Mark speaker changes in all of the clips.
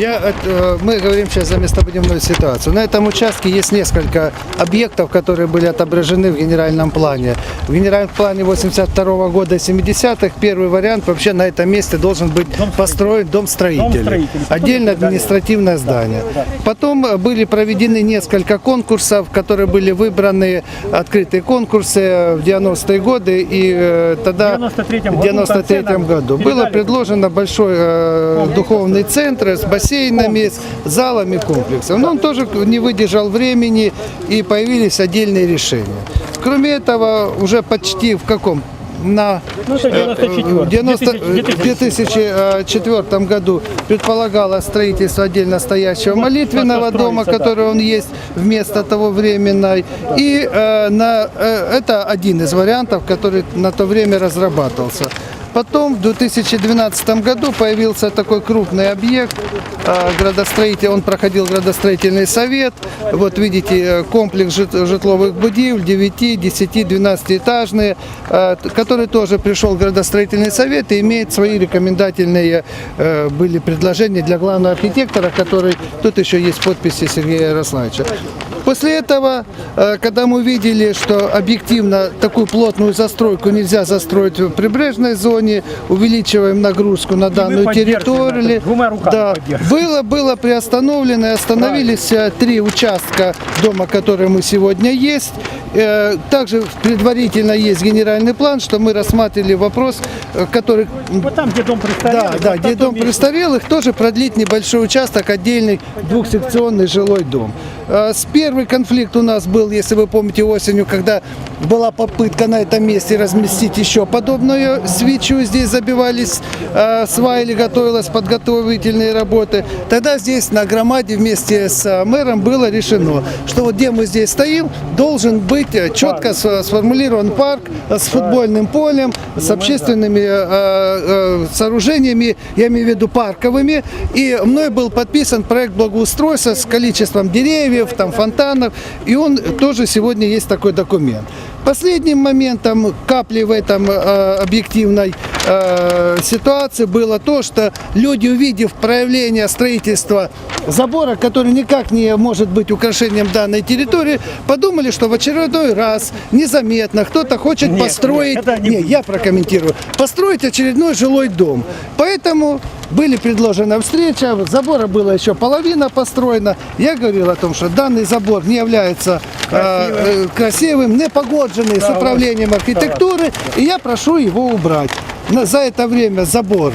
Speaker 1: Я, э, мы говорим сейчас за местобудивную ситуацию. На этом участке есть несколько объектов, которые были отображены в генеральном плане. В генеральном плане 82 года 70-х первый вариант вообще на этом месте должен быть построен дом строителей.
Speaker 2: Дом строителей.
Speaker 1: Отдельно административное здание. Потом э, были проведены несколько конкурсов, которые были выбраны, открытые конкурсы э, в 90-е годы. И э, тогда
Speaker 2: В 93-м
Speaker 1: в
Speaker 2: году
Speaker 1: 93
Speaker 2: нам
Speaker 1: году было предложено большой э, духовный центр с бассейнами, залами, комплексом. Но он тоже не выдержал времени и появились отдельные решения. Кроме этого, уже почти в каком? На
Speaker 2: Ну, это
Speaker 1: э,
Speaker 2: 94.
Speaker 1: в 90
Speaker 2: 2000
Speaker 1: в 2004 году предполагалось строительство отдельно стоящего молитвенного
Speaker 2: построится,
Speaker 1: дома, который он есть вместо того временной. И э, на, э, это один из вариантов, который на то время разрабатывался. Потом в 2012 году появился такой крупный объект э, градостроитель. Он проходил градостроительный совет. Вот видите э, комплекс жит- житловых будив 9, 10, 12 этажные, который тоже пришел в градостроительный совет и имеет свои рекомендательные э, были предложения для главного архитектора, который тут еще есть подписи Сергея Ярославовича. После этого, э, когда мы увидели, что объективно такую плотную застройку нельзя застроить в прибрежной зоне, увеличиваем нагрузку на данную территорию. Да, было, было приостановлено и остановились э, три участка дома, которые мы сегодня есть. Э, Также предварительно есть генеральный план, что мы рассматривали вопрос, э, который
Speaker 2: Вот там, где дом престарелых.
Speaker 1: да, да, где дом престарелых, тоже продлить небольшой участок, отдельный двухсекционный жилой дом. Э, С первый конфликт у нас был, если вы помните, осенью, когда была попытка на этом месте разместить еще подобную свечу, здесь забивались э, сваи или готовилась подготовительные работы. Тогда здесь на громаде вместе с э, мэром было решено, что вот где мы здесь стоим, должен быть э, четко сформулирован парк с футбольным полем, с общественными э, э, сооружениями, я имею в виду парковыми. И мной был подписан проект благоустройства с количеством деревьев, там фонтанов, и он тоже сегодня есть такой документ. Последним моментом капли в этом э, объективной э, ситуации было то, что люди, увидев проявление строительства забора, который никак не может быть украшением данной территории, подумали, что в очередной раз незаметно кто-то хочет
Speaker 2: Нет,
Speaker 1: построить,
Speaker 2: нет, не
Speaker 1: не,
Speaker 2: будет.
Speaker 1: я прокомментирую, построить очередной жилой дом. Поэтому были предложена встреча, забора было еще половина построена. Я говорил о том, что данный забор не является э, э, красивым, не погодженный с управлением архитектуры, и я прошу его убрать. За это время забор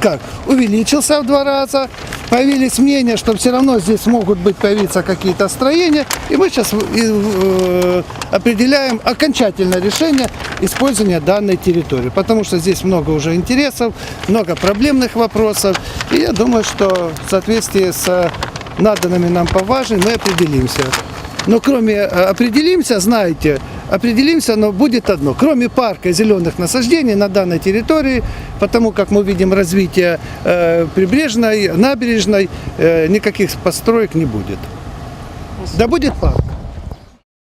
Speaker 1: как, увеличился в два раза, появились мнения, что все равно здесь могут быть появиться какие-то строения, и мы сейчас э, определяем окончательное решение использования данной территории, потому что здесь много уже интересов, много проблемных вопросов, и я думаю, что в соответствии с наданными нам поважными мы определимся. Но кроме э, определимся, знаете, определимся, но будет одно. Кроме парка зеленых насаждений на данной территории, потому как мы видим развитие э, прибрежной, набережной, э, никаких построек не будет. Да будет парк.